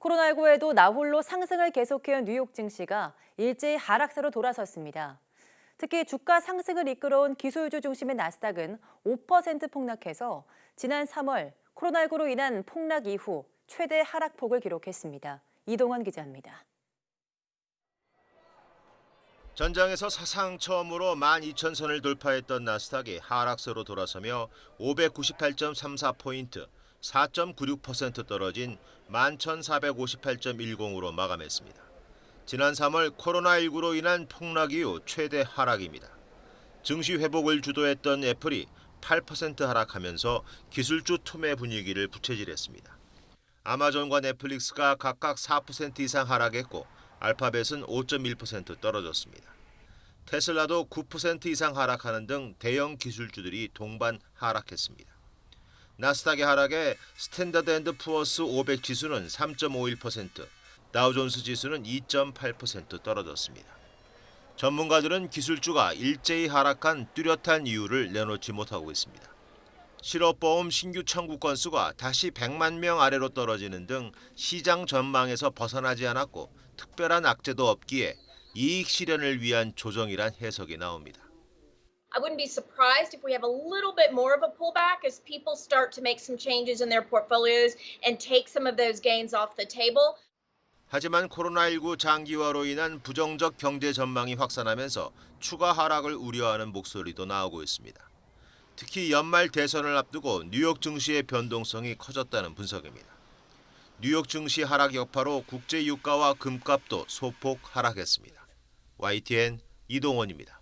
코로나19에도 나홀로 상승을 계속해온 뉴욕 증시가 일제히 하락세로 돌아섰습니다. 특히 주가 상승을 이끌어온 기술주 중심의 나스닥은 5% 폭락해서 지난 3월 코로나19로 인한 폭락 이후 최대 하락폭을 기록했습니다. 이동원 기자입니다. 전장에서 사상 처음으로 12,000선을 돌파했던 나스닥이 하락세로 돌아서며 598.34포인트, 4.96% 떨어진 11,458.10으로 마감했습니다. 지난 3월 코로나19로 인한 폭락 이후 최대 하락입니다. 증시 회복을 주도했던 애플이 8% 하락하면서 기술주 투매 분위기를 부채질했습니다. 아마존과 넷플릭스가 각각 4% 이상 하락했고 알파벳은 5.1% 떨어졌습니다. 테슬라도 9% 이상 하락하는 등 대형 기술주들이 동반 하락했습니다. 나스닥의 하락에 스탠다드 앤드 푸어스 500 지수는 3.51%, 다우존스 지수는 2.8% 떨어졌습니다. 전문가들은 기술주가 일제히 하락한 뚜렷한 이유를 내놓지 못하고 있습니다. 실업보험 신규 청구 건수가 다시 100만 명 아래로 떨어지는 등 시장 전망에서 벗어나지 않았고 특별한 악재도 없기에 이익 실현을 위한 조정이란 해석이 나옵니다. I wouldn't be surprised if we have a little bit more of a pullback as people start to make some changes in their portfolios and take some of those gains off the table. 하지만 코로나19 장기화로 인한 부정적 경제 전망이 확산하면서 추가 하락을 우려하는 목소리도 나오고 있습니다. 특히 연말 대선을 앞두고 뉴욕 증시의 변동성이 커졌다는 분석입니다. 뉴욕 증시 하락 여파로 국제 유가와 금값도 소폭 하락했습니다. YTN 이동원입니다.